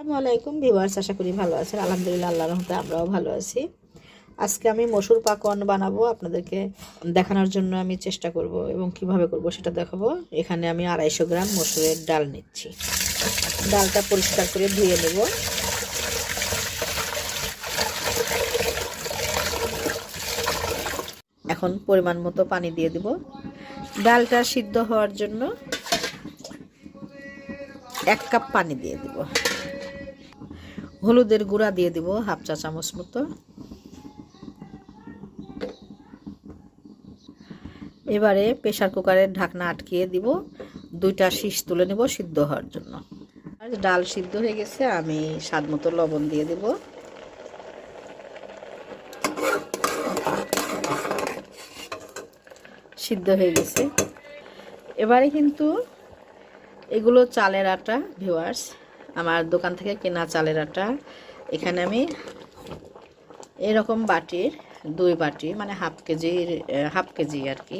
আসসালামু আলাইকুম ভিউয়ার্স, আশা করি ভালো আছেন। আলহামদুলিল্লাহ আল্লাহ রহমতে আমরাও ভালো আছি। আজকে আমি মসুর পাকন বানাবো। আপনাদেরকে দেখানোর জন্য আমি চেষ্টা করব এবং কীভাবে করব সেটা দেখাবো। এখানে আমি আড়াইশো গ্রাম মসুরের ডাল নিচ্ছি। ডালটা পরিষ্কার করে ধুয়ে নেব। এখন পরিমাণ মতো পানি দিয়ে দিব। ডালটা সিদ্ধ হওয়ার জন্য এক কাপ পানি দিয়ে দিব। হলুদের গুঁড়া দিয়ে দিব হাফ চা চামচ মতো। এবারে প্রেশার কুকারের ঢাকনা আটকিয়ে দিব। দুইটা শীষ তুলে নেব সিদ্ধ হওয়ার জন্য। আর ডাল সিদ্ধ হয়ে গেছে, আমি স্বাদ মতো লবণ দিয়ে দেব। সিদ্ধ হয়ে গেছে। এবারে কিন্তু এগুলো চালের আটা ভিওয়ার্স আমার দোকান থেকে কেনা চালের আটা। এখানে আমি এরকম বাটির দুই বাটি মানে হাফ কেজির হাফ কেজি আর কি,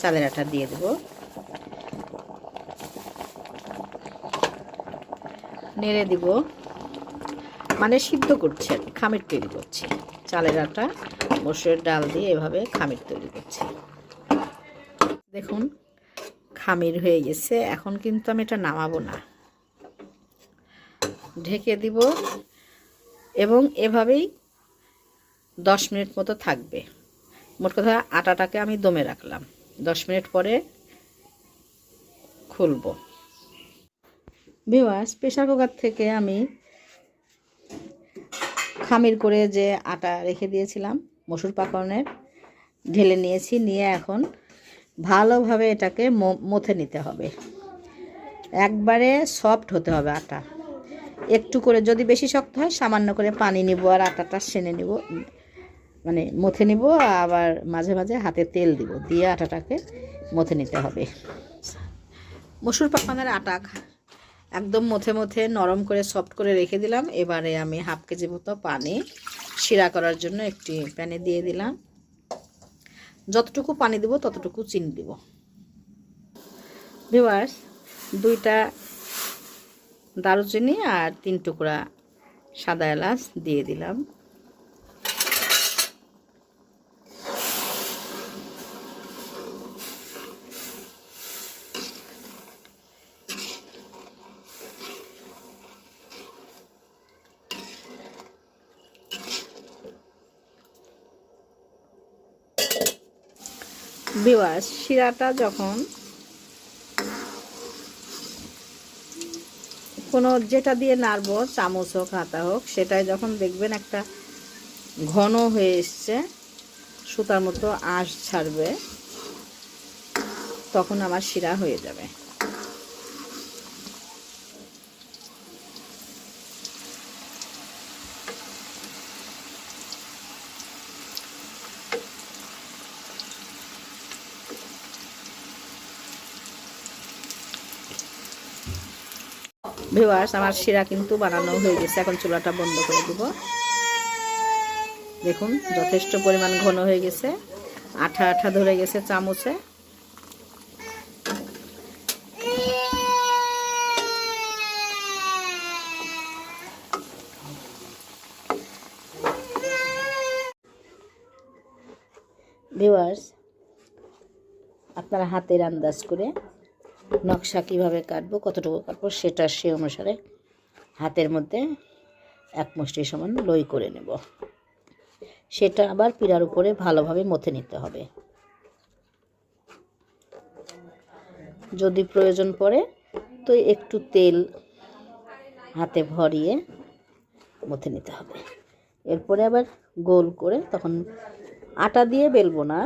চালের আটা দিয়ে দেব। নেড়ে দিব। মানে সিদ্ধ করছি আর খামির তৈরি করছি। চালের আটা মসুরের ডাল দিয়ে এভাবে খামির তৈরি করছি। দেখুন, খামির হয়ে গেছে। এখন কিন্তু আমি এটা নামাবো না। ঢেকে দিব এবং এভাবেই দশ মিনিট মতো থাকবে। মোট কথা আটাটাকে আমি দমে রাখলাম। দশ মিনিট পরে খুলব। ভিওয়ার্স প্রেশার কুকার থেকে আমি খামির করে যে আটা রেখে দিয়েছিলাম, মসুর পাকনের ঢেলে নিয়েছি। নিয়ে এখন ভালোভাবে এটাকে মথে নিতে হবে। একবারে সফট হতে হবে আটা। একটু করে যদি বেশি শক্ত হয়, সামান্য করে পানি নিব আর আটাটা সেনে নিব মানে মথে নিব, আবার মাঝে মাঝে হাতে তেল দিব, দিয়ে আটাটাকে মথে নিতে হবে। মসুর পাকানের আটা একদম মথে মথে নরম করে সফট করে রেখে দিলাম। এবারে আমি হাফ কেজি মতো পানি শিরা করার জন্য একটি প্যানে দিয়ে দিলাম। যতটুকু পানি দিব, ততটুকু চিনি দিব। ভিওয়ার্স দুইটা দারুচিনি আর তিন টুকরা সাদা এলাচ দিয়ে দিলাম। বিওয়াস শিরাটা যখন কোনো যেটা দিয়ে নাড়ব, চামচ হোক, হাতা হোক, সেটাই যখন দেখবেন একটা ঘন হয়ে এসছে, সুতার মতো আঁশ ছাড়বে, তখন আমার শিরা হয়ে যাবে। ভিওয়ার্স আমার শিরা কিন্তু বানানো হয়ে গেছে। এখন চুলাটা বন্ধ করে দিব। দেখুন, যথেষ্ট পরিমাণ ঘন হয়ে গেছে। আঠা আঠা ধরে গেছে চামচে। ভিওয়ার্স আপনারা হাতের আন্দাজ করে নকশা কীভাবে কাটবো, কতটুকু কাটবো সেটা সে অনুসারে হাতের মধ্যে এক মুষ্টি সমান লই করে নেব। সেটা আবার পিড়ার উপরে ভালোভাবে মথে নিতে হবে। যদি প্রয়োজন পড়ে তো একটু তেল হাতে ভরিয়ে মথে নিতে হবে। এরপরে আবার গোল করে তখন আটা দিয়ে বেলবো না।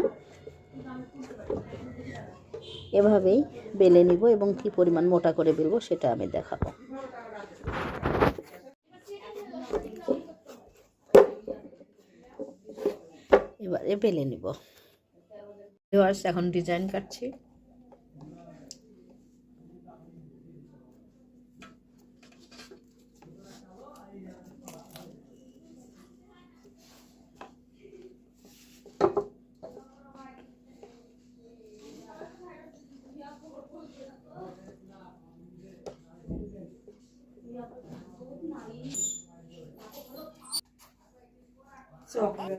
এভাবেই বেলে নিব এবং কি পরিমাণ মোটা করে বেলবো সেটা আমি দেখাবো। এবারে বেলে নিব। এখন ডিজাইন কাটছি। So good.